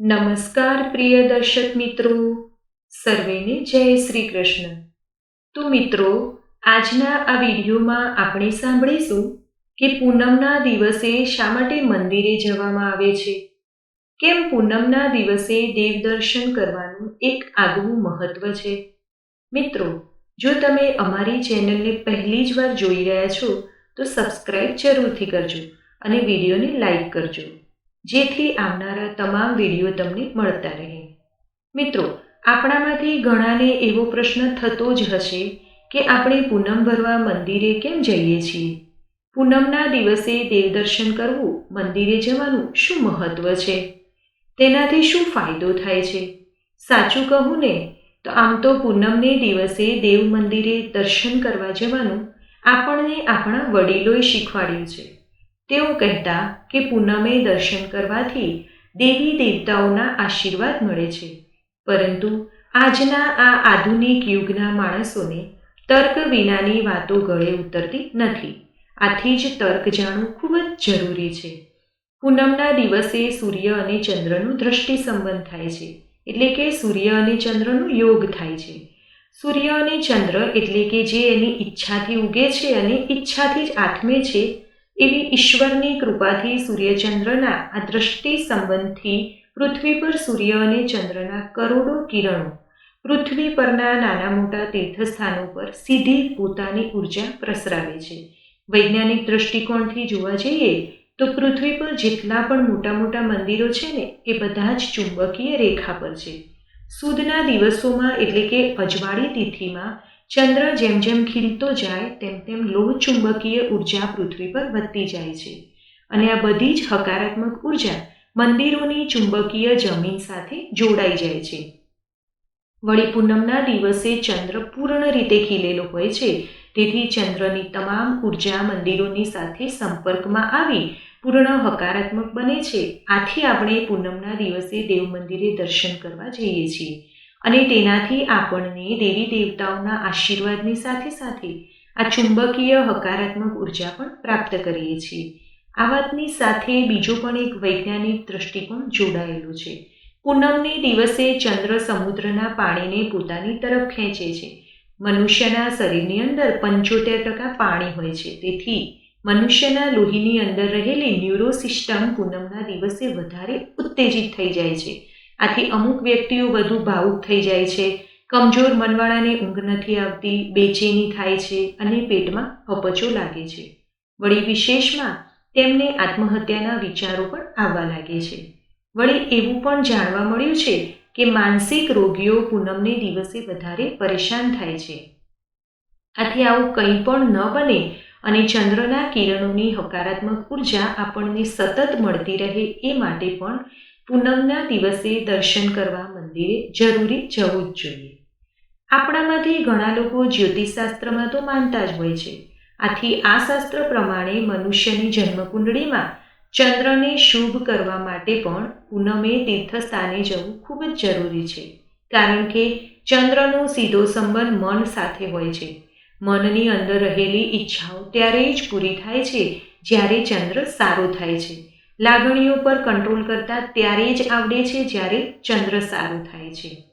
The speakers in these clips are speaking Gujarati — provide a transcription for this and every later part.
નમસ્કાર પ્રિય દર્શક મિત્રો. સર્વેને જય શ્રી કૃષ્ણ. તો મિત્રો, આજના આ વિડીયોમાં આપણે સાંભળીશું કે પૂનમના દિવસે શા માટે મંદિરે જવામાં આવે છે? કેમ પૂનમના દિવસે દેવ દર્શન કરવાનું એક આગવું મહત્વ છે? મિત્રો, જો તમે અમારી ચેનલને પહેલી જ વાર જોઈ રહ્યા છો, તો સબસ્ક્રાઈબ જરૂરથી કરજો અને વિડીયોને લાઈક કરજો. જેથી આવનારા તમામ વીડિયો તમને મળતા રહે. મિત્રો, આપણામાંથી ઘણાને એવો પ્રશ્ન થતો જ હશે કે આપણે પૂનમ ભરવા મંદિરે કેમ જઈએ છીએ? પૂનમના દિવસે દેવદર્શન કરવું, મંદિરે જવાનું શું મહત્વ છે? તેનાથી શું ફાયદો થાય છે? સાચું કહું ને, તો આમ તો પૂનમને દિવસે દેવ મંદિરે દર્શન કરવા જવાનું આપણને આપણા વડીલોએ શીખવાડ્યું છે. તેઓ કહેતા કે પૂનમે દર્શન કરવાથી દેવી દેવતાઓના આશીર્વાદ મળે છે. પરંતુ આજના આ આધુનિક યુગના માણસોને તર્ક વિનાની વાતો ગળે ઉતરતી નથી. આથી જ તર્ક જાણવું ખૂબ જ જરૂરી છે. પૂનમના દિવસે સૂર્ય અને ચંદ્રનું દ્રષ્ટિ સંબંધ થાય છે, એટલે કે સૂર્ય અને ચંદ્રનું યોગ થાય છે. સૂર્ય અને ચંદ્ર એટલે કે જે એની ઈચ્છાથી ઉગે છે અને ઈચ્છાથી જ આથમે છે એવી ઈશ્વરની કૃપાથી સૂર્યચંદ્રના આ દ્રષ્ટિ સંબંધથી પૃથ્વી પર સૂર્ય અને ચંદ્રના કરોડો કિરણો પૃથ્વી પરના નાના મોટા તીર્થસ્થાનો પર સીધી પોતાની ઊર્જા પ્રસરાવે છે. વૈજ્ઞાનિક દ્રષ્ટિકોણથી જોવા જઈએ તો પૃથ્વી પર જેટલા પણ મોટા મોટા મંદિરો છે ને, એ બધા જ ચુંબકીય રેખા પર છે. સુદના દિવસોમાં એટલે કે અજવાળી તિથિમાં ચંદ્ર જેમ જેમ ખીલતો જાય, તેમ તેમ લોહ ચુંબકીય ઊર્જા પૃથ્વી પર વધતી જાય છે. અને આ બધી જ હકારાત્મક ઊર્જા મંદિરોની ચુંબકીય જમીન સાથે જોડાઈ જાય છે. વળી પૂનમના દિવસે ચંદ્ર પૂર્ણ રીતે ખીલેલો હોય છે. તેથી ચંદ્રની તમામ ઊર્જા મંદિરોની સાથે સંપર્કમાં આવી પૂર્ણ હકારાત્મક બને છે. આથી આપણે પૂનમના દિવસે દેવ મંદિરે દર્શન કરવા જઈએ છીએ. અને તેનાથી આપણને દેવી દેવતાઓના આશીર્વાદની સાથે સાથે આ ચુંબકીય હકારાત્મક ઊર્જા પણ પ્રાપ્ત કરીએ છીએ. આ વાતની સાથે બીજો પણ એક વૈજ્ઞાનિક દ્રષ્ટિકોણ જોડાયેલો છે. પૂનમને દિવસે ચંદ્ર સમુદ્રના પાણીને પોતાની તરફ ખેંચે છે. મનુષ્યના શરીરની અંદર પંચોતેર ટકા પાણી હોય છે. તેથી મનુષ્યના લોહીની અંદર રહેલી ન્યુરો સિસ્ટમ પૂનમના દિવસે વધારે ઉત્તેજિત થઈ જાય છે. આથી અમુક વ્યક્તિઓ વધુ ભાવુક થઈ જાય છે. કમજોર મનવાળાને ઊંઘ નથી આવતી, બેચેની થાય છે અને પેટમાં અપચો લાગે છે. વળી વિશેષમાં તેમને આત્મહત્યાના વિચારો પણ આવવા લાગે છે. વળી એવું પણ જાણવા મળ્યું છે કે માનસિક રોગીઓ પૂનમને દિવસે વધારે પરેશાન થાય છે. આથી આવું કંઈ પણ ન બને અને ચંદ્રના કિરણોની હકારાત્મક ઊર્જા આપણને સતત મળતી રહે એ માટે પણ પૂનમના દિવસે દર્શન કરવા મંદિરે જરૂરી જવું જ જોઈએ. આપણામાંથી ઘણા લોકો જ્યોતિષશાસ્ત્રમાં તો માનતા જ હોય છે. આથી આ શાસ્ત્ર પ્રમાણે મનુષ્યની જન્મકુંડળીમાં ચંદ્રને શુભ કરવા માટે પણ પૂનમે તીર્થસ્થાને જવું ખૂબ જ જરૂરી છે. કારણ કે ચંદ્રનો સીધો સંબંધ મન સાથે હોય છે. મનની અંદર રહેલી ઈચ્છાઓ ત્યારે જ પૂરી થાય છે જ્યારે ચંદ્ર સારો થાય છે. લાગણીઓ પર કંટ્રોલ કરતા ત્યારે જ આવડે છે જ્યારે ચંદ્ર સારું થાય છે.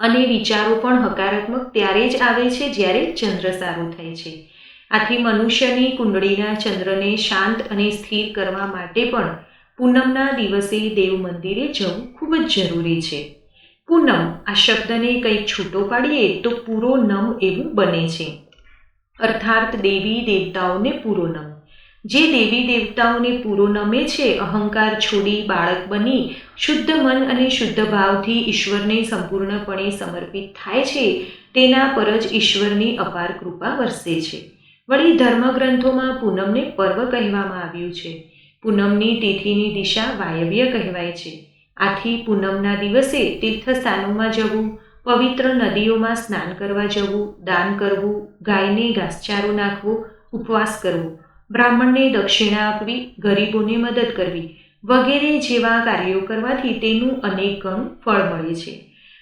અને વિચારો પણ હકારાત્મક ત્યારે જ આવે છે જ્યારે ચંદ્ર સારું થાય છે. આથી મનુષ્યની કુંડળીના ચંદ્રને શાંત અને સ્થિર કરવા માટે પણ પૂનમના દિવસે દેવ મંદિરે જવું ખૂબ જ જરૂરી છે. પૂનમ આ શબ્દને કંઈક છૂટો પાડીએ તો પૂરો નમ એવું બને છે. અર્થાત દેવી દેવતાઓને પૂરો નમ. જે દેવી દેવતાઓને પૂરો નમે છે, અહંકાર છોડી બાળક બની, શુદ્ધ મન અને શુદ્ધ ભાવથી ઈશ્વરને સંપૂર્ણપણે સમર્પિત થાય છે, તેના પર જ ઈશ્વરની અપાર કૃપા વરસે છે. વળી ધર્મગ્રંથોમાં પૂનમને પર્વ કહેવામાં આવ્યું છે. પૂનમની તિથિની દિશા વાયવ્ય કહેવાય છે. આથી પૂનમના દિવસે તીર્થસ્થાનોમાં જવું, પવિત્ર નદીઓમાં સ્નાન કરવા જવું, દાન કરવું, ગાયને ઘાસચારો નાખવો, ઉપવાસ કરવો બ્રાહ્મણને દક્ષિણા આપવી, ગરીબોને મદદ કરવી વગેરે જેવા કાર્યો કરવાથી તેનું અનેક ગણું ફળ મળે છે.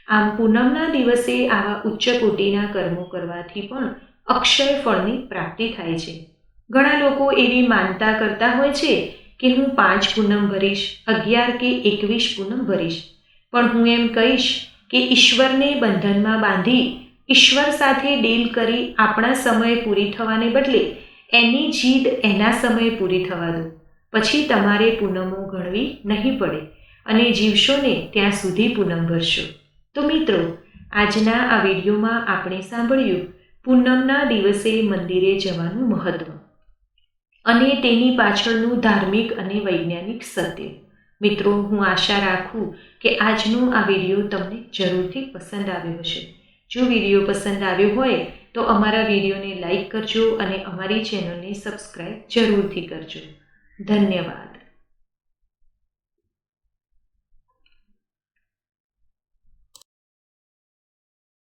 આમ પૂનમના દિવસે આવા ઉચ્ચ કોટીના કર્મો કરવાથી પણ અક્ષય ફળની પ્રાપ્તિ થાય છે. ઘણા લોકો એવી માનતા કરતા હોય છે કે હું પાંચ પૂનમ ભરીશ, અગિયાર કે એકવીસ પૂનમ ભરીશ. પણ હું એમ કહીશ કે ઈશ્વરને બંધનમાં બાંધી, ઈશ્વર સાથે ડીલ કરી આપણા સમય પૂરી થવાને બદલે એની જીદ એના સમયે પૂરી થવા દો. પછી તમારે પૂનમો ગણવી નહીં પડે અને જીવશોને ત્યાં સુધી પૂનમ ભરશો. તો મિત્રો, આજના આ વિડીયોમાં આપણે સાંભળ્યું પૂનમના દિવસે મંદિરે જવાનું મહત્વ અને તેની પાછળનું ધાર્મિક અને વૈજ્ઞાનિક સત્ય. મિત્રો, હું આશા રાખું કે આજનો આ વીડિયો તમને જરૂરથી પસંદ આવ્યો હશે. જો વીડિયો પસંદ આવ્યો હોય તો અમારા વિડીયોને લાઈક કરજો અને અમારી ચેનલને સબસ્ક્રાઈબ જરૂરથી કરજો. ધન્યવાદ.